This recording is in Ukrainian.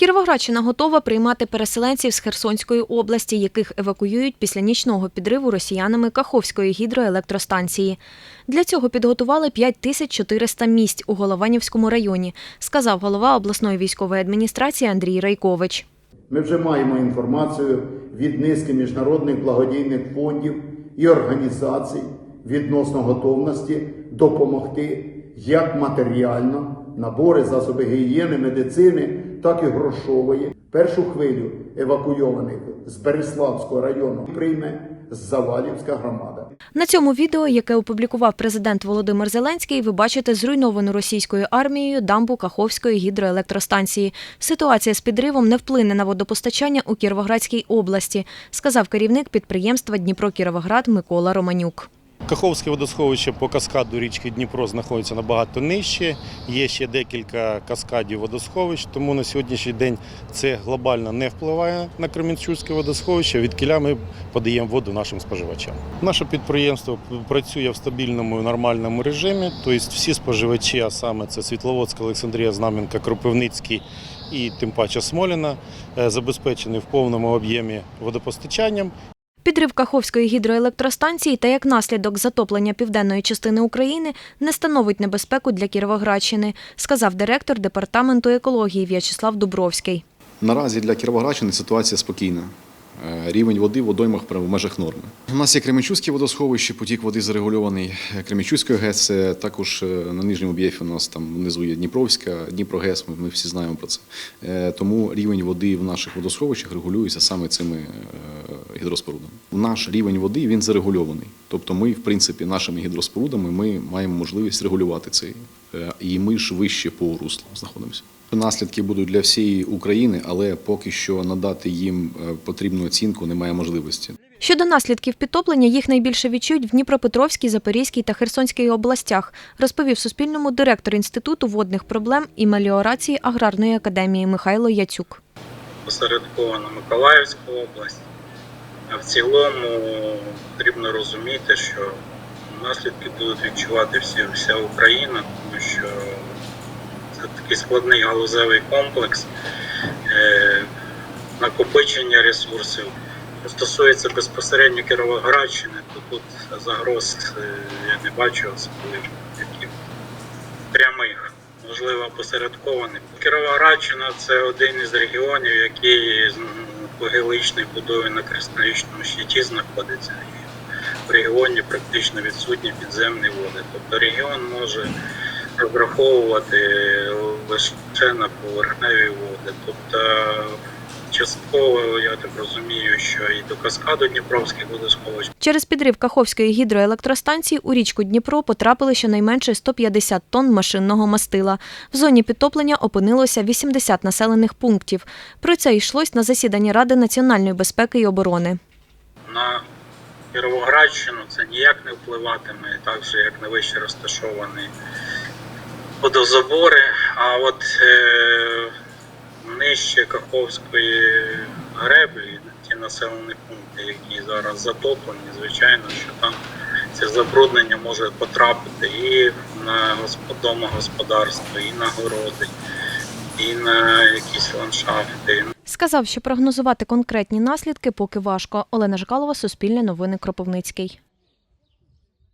Кіровоградщина готова приймати переселенців з Херсонської області, яких евакуюють після нічного підриву росіянами Каховської гідроелектростанції. Для цього підготували 5400 місць у Голованівському районі, сказав голова обласної військової адміністрації Андрій Райкович. Ми вже маємо інформацію від низки міжнародних благодійних фондів і організацій відносно готовності допомогти як матеріально, набори, засоби гігієни, медицини, так і грошової. Першу хвилю евакуйованих з Береславського району прийме Завалівська громада. На цьому відео, яке опублікував президент Володимир Зеленський, ви бачите зруйновану російською армією дамбу Каховської гідроелектростанції. Ситуація з підривом не вплине на водопостачання у Кіровоградській області, сказав керівник підприємства Дніпро Кіровоград Микола Романюк. Каховське водосховище по каскаду річки Дніпро знаходиться набагато нижче. Є ще декілька каскадів водосховищ, тому на сьогоднішній день це глобально не впливає на Кременчуцьке водосховище. Від кіля ми подаємо воду нашим споживачам. Наше підприємство працює в стабільному нормальному режимі. Тобто всі споживачі, а саме це Світловодська, Олександрія, Знам'янка, Кропивницький і тим паче Смоліна, е, забезпечені в повному об'ємі водопостачанням. Підрив Каховської гідроелектростанції та як наслідок затоплення південної частини України не становить небезпеку для Кіровоградщини, сказав директор департаменту екології В'ячеслав Дубровський. Наразі для Кіровоградщини ситуація спокійна. Е, Рівень води в водоймах в межах норми. У нас є Кременчуцьке водосховище, потік води зарегульований Кременчуцькою ГЕС. Також е, на нижньому об'єкті у нас там внизу є Дніпровська, Дніпрогес, ми, всі знаємо про це. Е, Тому рівень води в наших водосховищах регулюється саме цими гідроспорудами. Наш рівень води він зарегульований. Тобто ми, в принципі, нашими гідроспорудами ми маємо можливість регулювати цей. Е, І ми ж вище по руслу знаходимося. Наслідки будуть для всієї України, але поки що надати їм е, потрібну оцінку немає можливості. Щодо наслідків підтоплення, їх найбільше відчують в Дніпропетровській, Запорізькій та Херсонській областях, розповів Суспільному директор Інституту водних проблем і меліорації Аграрної академії Михайло Яцюк. посередковано Миколаївську область. А в цілому потрібно розуміти, що наслідки будуть відчувати всі, вся Україна, тому що це такий складний галузевий комплекс е, накопичення ресурсів. Стосується безпосередньо Кіровоградщини, то тут загроз е, я не бачу особливо прямих, можливо, посередкованих. Кіровоградщина це один із регіонів, який м, будові на кристалічному щиті знаходиться. І в регіоні практично відсутні підземні води. Тобто регіон може розраховувати лише на поверхневі води. Тобто частково, я так розумію, що і до каскаду Дніпровських водосховищ Через підрив Каховської гідроелектростанції у річку Дніпро потрапили щонайменше 150 тонн машинного мастила. В зоні підтоплення опинилося 80 населених пунктів. Про це йшлось на засіданні Ради національної безпеки і оборони. на Кіровоградщину це ніяк не впливатиме, так же як на вище розташовані водозабори. А от е, нижче Каховської греблі, ті населені пункти, які зараз затоплені, звичайно, що там це забруднення може потрапити і на госпо- домогосподарство, і на городи, і на якісь ландшафти. Сказав, що прогнозувати конкретні наслідки поки важко. Олена Жкалова, Суспільне новини Кропивницький.